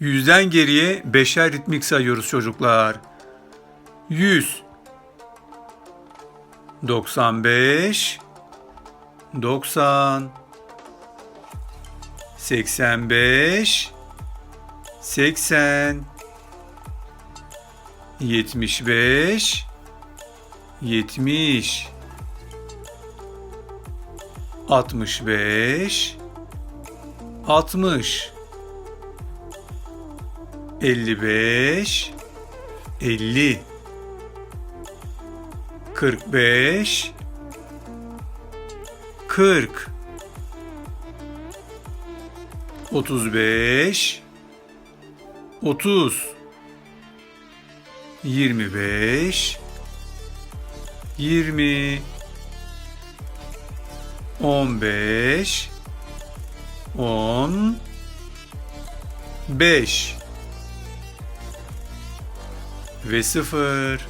Yüzden geriye beşer ritmik sayıyoruz çocuklar. 100 95 90 85 80 75 70 65 60 55 50 45 40 35 30 25 20 15 10 5 ve 0